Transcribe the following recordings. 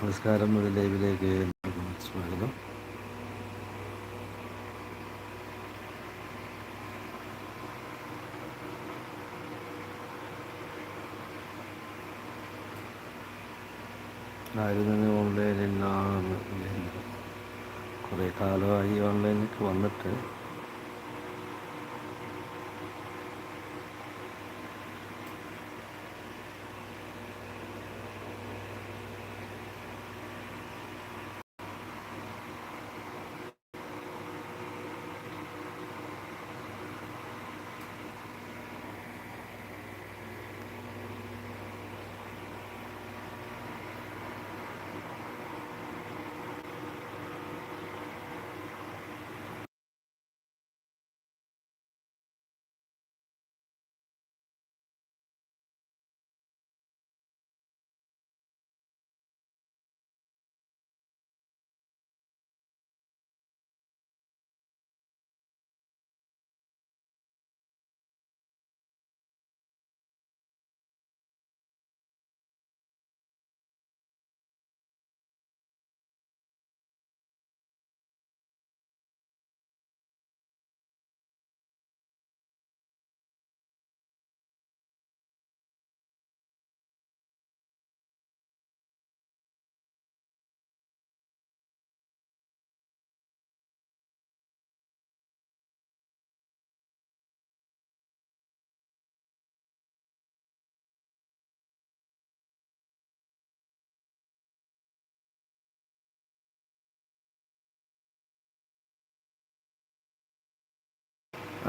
നമസ്കാരം ഒരു ലൈവിലേക്ക് സ്വാഗതം. ആരും ഓൺലൈനിൽ കുറേ കാലമായി ഓൺലൈനിലേക്ക് വന്നിട്ട്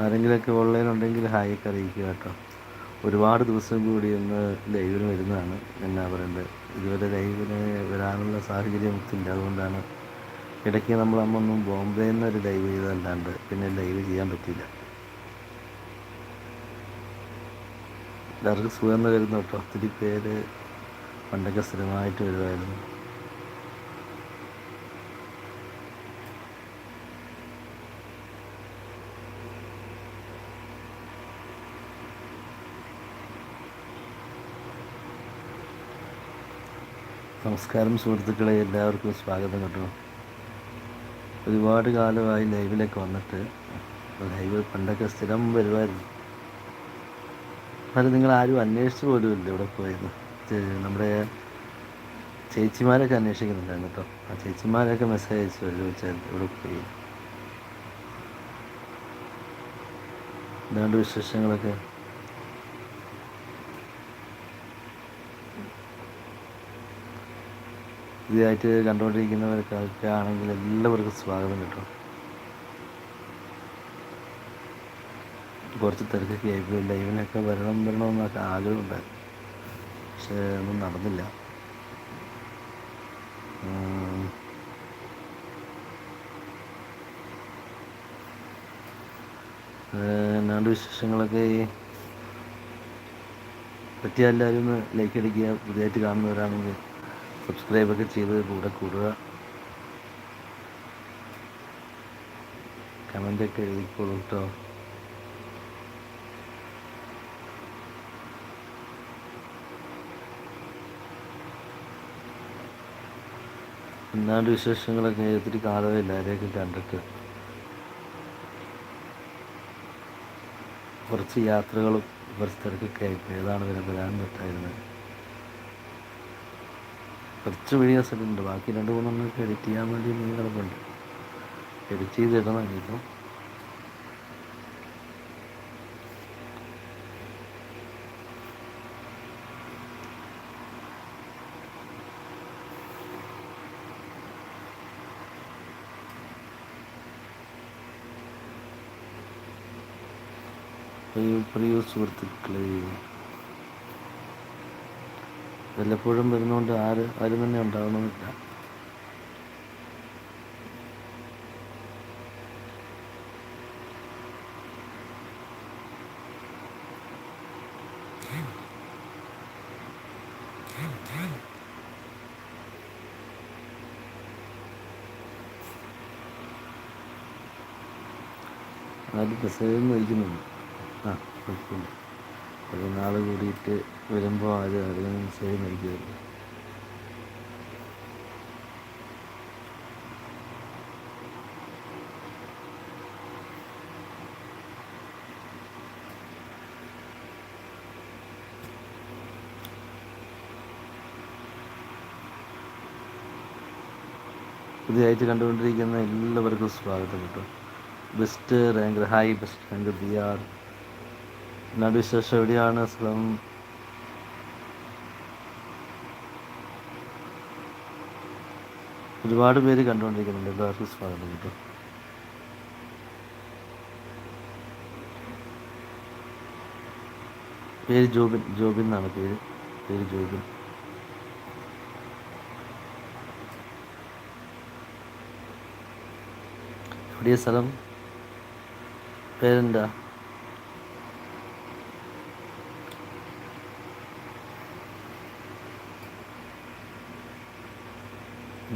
ആരെങ്കിലുമൊക്കെ ഓൺലൈൻ ഉണ്ടെങ്കിൽ ഹായ് ഒക്കെ അറിയിക്കുക കേട്ടോ. ഒരുപാട് ദിവസം കൂടി ഇന്ന് ലൈവിന് വരുന്നതാണ്. എന്നാ പറയേണ്ടത് ഇതുവരെ ലൈവിന് വരാനുള്ള സാഹചര്യം ഒത്തില്ല അതുകൊണ്ടാണ് ഇടയ്ക്ക് നമ്മൾ അമ്മൊന്നും ബോംബെയിൽ നിന്ന് ഒരു ലൈവ് ചെയ്തല്ലാണ്ട് പിന്നെ ലൈവ് ചെയ്യാൻ പറ്റിയില്ല. എല്ലാവർക്കും സുഖം എന്ന് വരുന്നു കേട്ടോ. ഒത്തിരി പേര് പണ്ടൊക്കെ സ്ഥിരമായിട്ട് വരുമായിരുന്നു. നമസ്കാരം സുഹൃത്തുക്കളെ എല്ലാവർക്കും സ്വാഗതം കേട്ടോ. ഒരുപാട് കാലമായി ലൈവിലേക്ക് വന്നിട്ട് ലൈവ് പണ്ടൊക്കെ സ്ഥിരം വരുമായിരുന്നു. എന്നാലും നിങ്ങൾ ആരും അന്വേഷിച്ചു പോലും ഇല്ല ഇവിടെ പോയിരുന്നു നമ്മുടെ ചേച്ചിമാരൊക്കെ അന്വേഷിക്കുന്നുണ്ടായിരുന്നു കേട്ടോ. ആ ചേച്ചിമാരൊക്കെ മെസ്സേജ് അയച്ചു ചോദിച്ചാൽ ഇവിടെ പോയി. എന്താണ്ട് വിശേഷങ്ങളൊക്കെ? ഇതായിട്ട് കണ്ടുകൊണ്ടിരിക്കുന്നവർക്കൊക്കെ ആണെങ്കിൽ എല്ലാവർക്കും സ്വാഗതം കേട്ടോ. കുറച്ച് തിരക്കൊക്കെ ആയിപ്പോയി ലൈവിനൊക്കെ വരണം വരണമെന്നൊക്കെ ആഗ്രഹമുണ്ടായിരുന്നു പക്ഷേ ഒന്നും നടന്നില്ല. എന്നാണ്ട് വിശേഷങ്ങളൊക്കെ പറ്റിയ എല്ലാവരും ഒന്ന് ലൈക്ക് അടിക്കുക പുതിയതായിട്ട് കാണുന്നവരാണെങ്കിൽ സബ്സ്ക്രൈബൊക്കെ ചെയ്ത് കൂടെ കൂടുക. കമന്റൊക്കെ എഴുതിക്കോളൂ കേട്ടോ എന്നാണ്ട് വിശേഷങ്ങളൊക്കെ ഒത്തിരി കാലമേ എല്ലാവരെയൊക്കെ കണ്ടിട്ട്. കുറച്ച് യാത്രകളും കുറച്ച് തിരക്കൊക്കെ ആയിപ്പോയി ഏതാണ് വരാൻ പറ്റായിരുന്നത്? കുറച്ച് വീഡിയോസ് ഒക്കെ ബാക്കി രണ്ട് മൂന്നെണ്ണമൊക്കെ എഡിറ്റ് ചെയ്യാൻ വേണ്ടി മീൻ കിടപ്പുണ്ട്. എഡിറ്റ് ചെയ്ത് ഇടണം ഇപ്പോൾ പ്രിയ സുഹൃത്തുക്കളെ വല്ലപ്പോഴും വരുന്നതുകൊണ്ട് ആര് ആരും തന്നെ ഉണ്ടാകണമെന്നില്ല ആരും പ്രസവം വഹിക്കുന്നുണ്ട് ആ കുഴപ്പമില്ല. ഒരു നാൾ കൂടിയിട്ട് വരുമ്പോൾ അത് അതിന് മെസ്സേജ് നൽകിയത് പുതിയതായിട്ട് കണ്ടുകൊണ്ടിരിക്കുന്ന എല്ലാവർക്കും സ്വാഗതം കേട്ടോ. Best rank high best rank B R വിശേഷം എവിടെയാണ് സ്ഥലം ഒരുപാട് പേര് കണ്ടുകൊണ്ടിരിക്കുന്നുണ്ട്. എല്ലാവർക്കും സ്വാഗതം കേട്ടോ. പേര് ജോബിൻ ജോബിൻ എന്നാണ് പേര്. പേര് ജോബിൻ. എവിടെയാ സ്ഥലം? പേരെന്താ?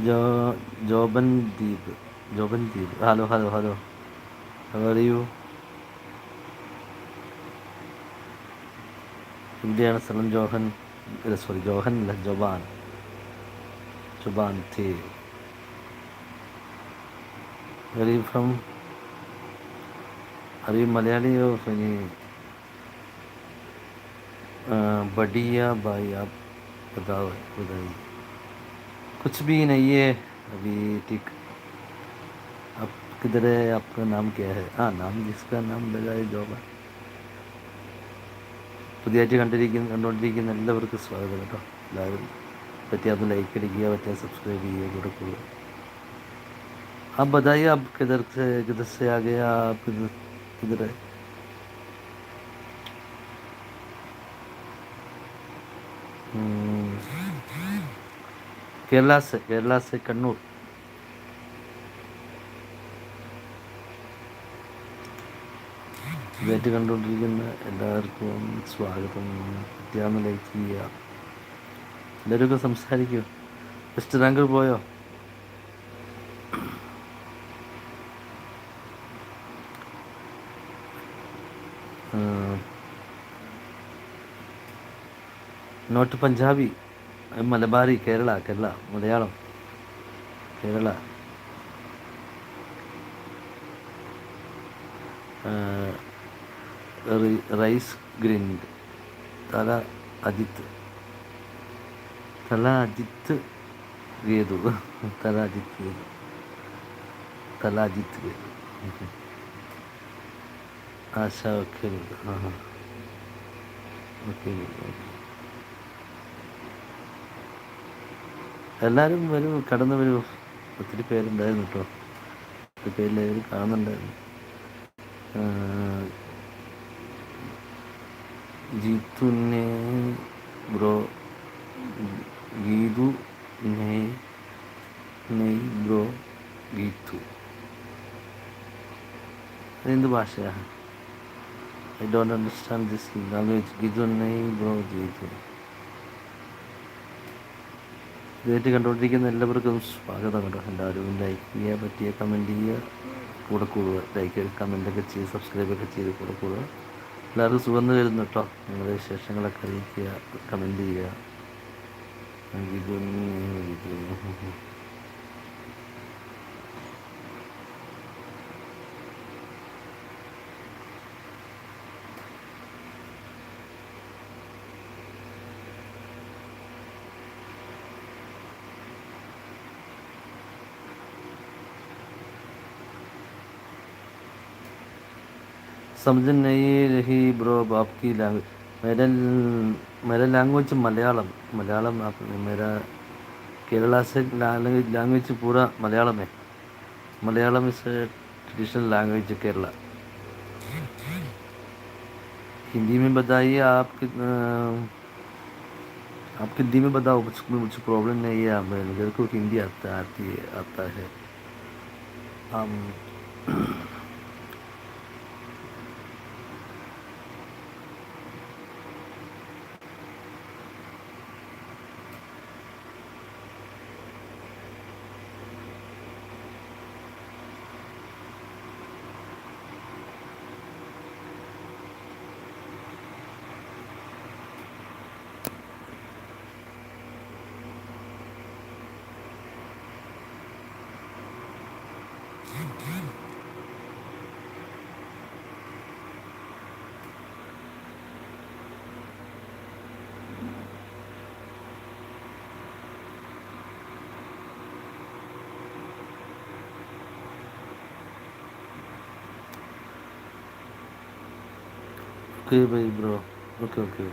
ജോ ജോബൻ ദ്വീപ് ജോബൻ ദ്വീപ് ഹലോ ഹലോ ഹലോ അറിയൂ എവിടെയാണ് സ്ഥലം ജോഹൻ സോറി ജോഹൻ അല്ല ജൊബാൻ ജൊബാൻ തേ Where are you from? Are you Malayali or any? बढ़िया भाई आप बताओ बताइए कुछ भी नहीं है अभी ठीक आप किधर है आपका नाम क्या है हाँ नाम जिसका नाम लगा है ജോബ് പുതിയതായിട്ട് കണ്ടിരിക്കുന്ന കണ്ടുകൊണ്ടിരിക്കുന്ന എല്ലാവർക്കും സ്വാഗതം കേട്ടോ എല്ലാവരും പറ്റിയാൽ ലൈക്ക് അടിക്കുക പറ്റിയാൽ സബ്സ്ക്രൈബ് ചെയ്യുക കൂടെ കൂടുക आप बताइए आप किधर से किधर से आ गए आप किधर किधर है हम्म, കേരളാസ് കേരളാസ് കണ്ണൂർ. ഇവറ്റ് കണ്ടുകൊണ്ടിരിക്കുന്ന എല്ലാവർക്കും സ്വാഗതം. പറ്റിയാന്ന് ലൈക്ക് ചെയ്യുക എല്ലാവരും സംസാരിക്കൂ. ഫസ്റ്റ് റാങ്കിൽ പോയോ? Not Punjabi. Malabari Kerala Kerala Malayalam Kerala. Rice grind Thala Ajith Thala Ajith Geethu Thala Ajith Geethu Thala Ajith Geethu. Asha okay okay okay എല്ലാവരും വരൂ കടന്നു വരൂ. ഒത്തിരി പേരുണ്ടായിരുന്നു കേട്ടോ ഒത്തിരി പേരിലേവരും കാണുന്നുണ്ടായിരുന്നു. ജീത്തുനെ ബ്രോ ഗീതു നെയ് നെയ് ബ്രോ ഗീതു. അതെന്ത് ഭാഷയാണ് I don't understand this language Geethu നെയ് ബ്രോ ഗീതു. ഇതായിട്ട് കണ്ടുകൊണ്ടിരിക്കുന്ന എല്ലാവർക്കും സ്വാഗതം കേട്ടോ. എല്ലാവരും ലൈക്ക് ചെയ്യുക പറ്റിയ കമന്റ് ചെയ്യുക. കൂടെ കൂടുക. ലൈക്ക് കമന്റൊക്കെ ചെയ്ത് സബ്സ്ക്രൈബൊക്കെ ചെയ്ത് കൂടെ കൂടുക. എല്ലാവർക്കും സുഖം വരുന്നു കേട്ടോ. നിങ്ങളുടെ വിശേഷങ്ങളൊക്കെ അറിയിക്കുക കമന്റ് ചെയ്യുക. समझ नहीं रही ब्रो आपकी लैंग्वेज मेरा मेरा लैंग्वेज मलयालम मलयालम आप, मेरा केरला से लैंग्वेज लैंग्वेज पूरा मलयालम है। मलयालम इस ट्रेडिशनल लैंग्वेज केरला। हिंदी में बताइए आप आप हिंदी में बताओ मुझे मुझे प्रॉब्लम नहीं है मेरे को हिंदी आता, आती है, आता है। हम okay bye bro okay okay